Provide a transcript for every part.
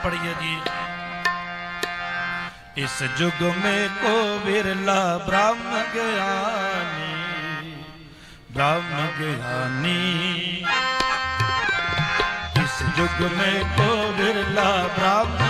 पढ़िए जी इस युग में को विरला ब्रह्म ज्ञानी ब्रह्म ज्ञानी इस युग में को विरला ब्रह्म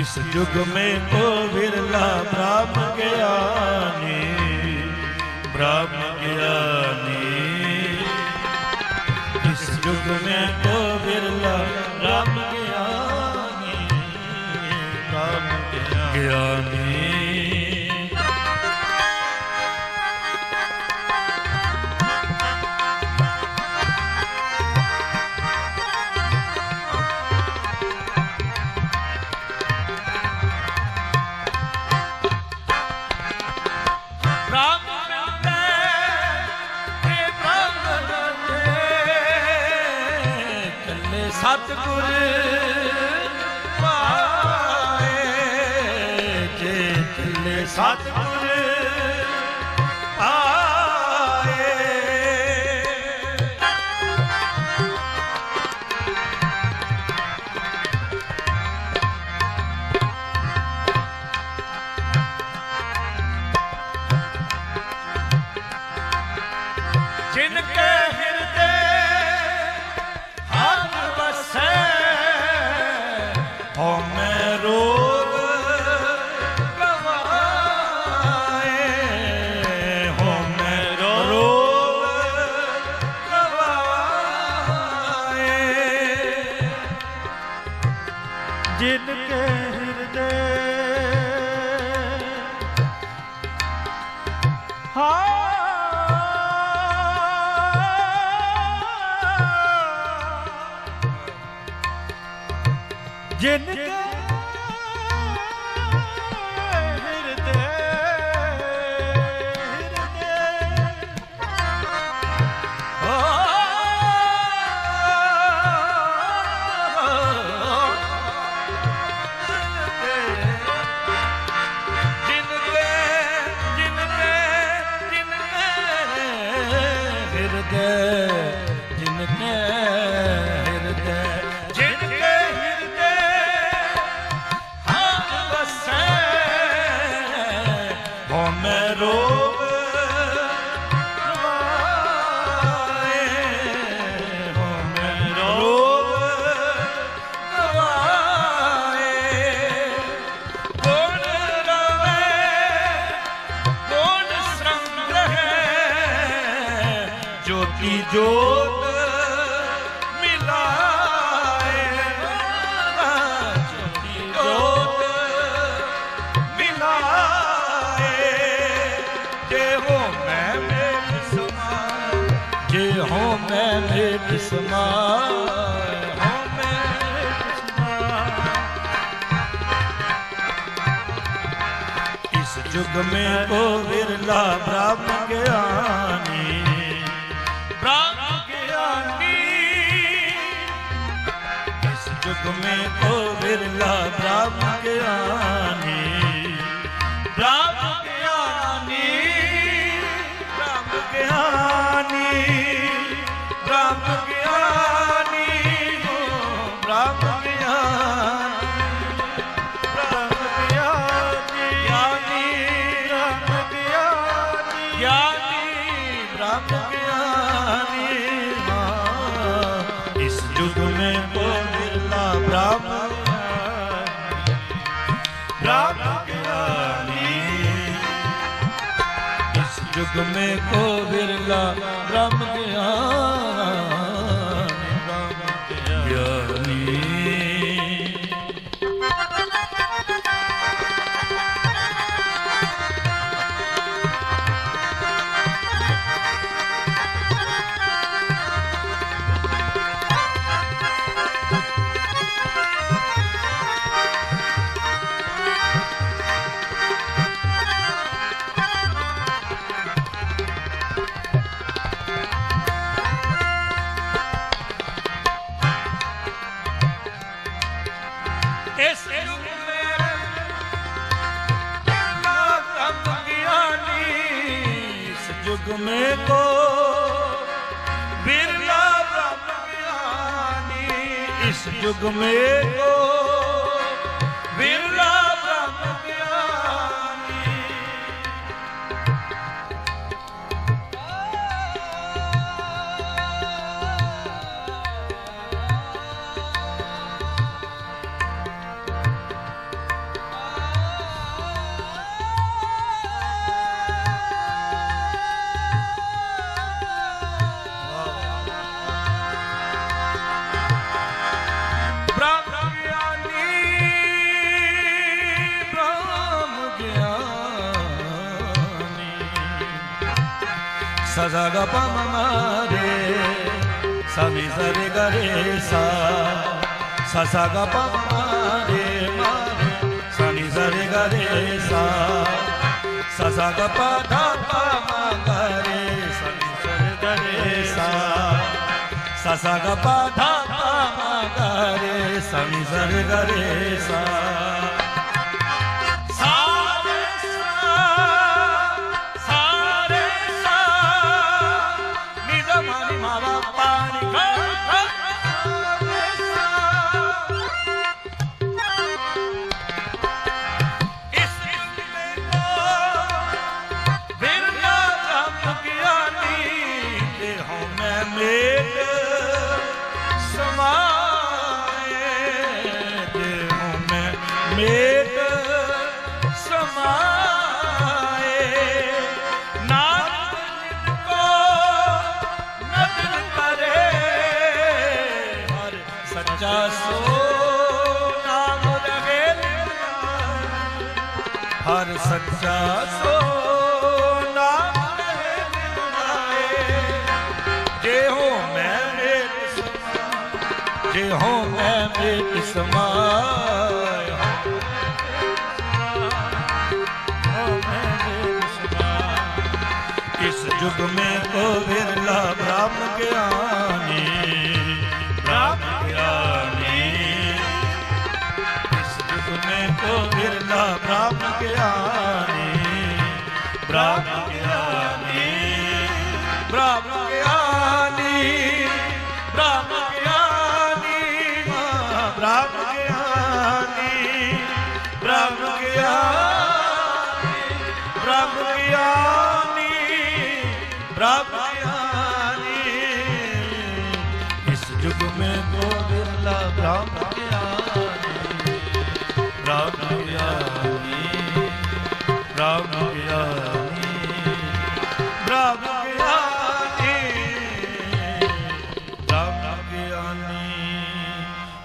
ਇਸ ਜੁਗ ਮੇ ਕੋ ਵਿਰਲਾ ਬ੍ਰਹਮ ਗਿਆਨੀ ਬ੍ਰਹਮ ਗਿਆਨੀ ਇਸ ਜੁਗ ਮੇ ਕੋ ਵਿਰਲਾ ਬ੍ਰਹਮ ਗਿਆਨੀ ਬ੍ਰਹਮ ਗਿਆਨੀ ਸਤਿ ਜਿਨ ਹਿਰਦੇ ਜਿਨ ਕੇ ਹਿਰਦੇ। युग में को विरला ब्रह्म ज्ञानी युग में को इस युग में को बिरला ब्रह्म ज्ञानी ਤੁਮੇ ਇਸ ਜੁਗ ਮੇ ਕੋ सदा गप रे समी सरे गरे सा ससा गप रे सनी सरे गरे सा ससा गप धापा रे समी सरे गरे सा ससा गप धापा रे समी सरे गरे सा। ਹਰ ਸੱਚਾ ਸੋਨਾ ਜੇ ਹੋ ਮੈਂ ਮੇਟ ਜੇ ਹੋ ਮੈਂ ਮੇਟ ਸਮਾਇਆ ਇਸ ਜੁਗ ਮੇ ਕੋ ਵਿਰਲਾ ਬ੍ਰਹਮ ਗਿਆਨੀ। ਕੋ ਬਿਰਲਾ ਬ੍ਰਹਮ ਗਿਆਨੀ ਬ੍ਰਹਮ ਗਿਆਨੀ ਬ੍ਰਹਮ ਗਿਆਨੀ ਬ੍ਰਹਮ ਗਿਆਨੀ ਬ੍ਰਹਮ ਗਿਆਨੀ ਬ੍ਰਾਹਮ ਗਿਆਨੀ ਬ੍ਰਾਹਮ ਗਿਆਨੀ ਬ੍ਰਹਮ ਗਿਆਨੀ। ਇਸ ਜੁਗ ਮੈਂ ਕੋ ਬਿਰਲਾ ਬ੍ਰਹਮ ਗਿਆਨੀ। ਪ੍ਰਭ ਆਈ ਪ੍ਰਭ